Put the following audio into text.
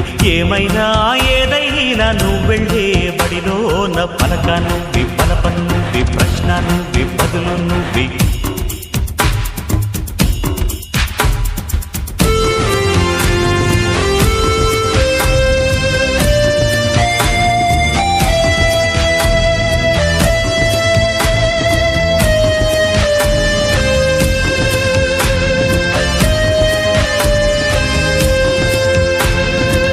సైన్యం ఏమైనా ఏదైనా నువ్వు వెళ్ళే నా పలక నువ్వి పలప నువ్వి ప్రశ్న నువ్వి బదులు నువ్వి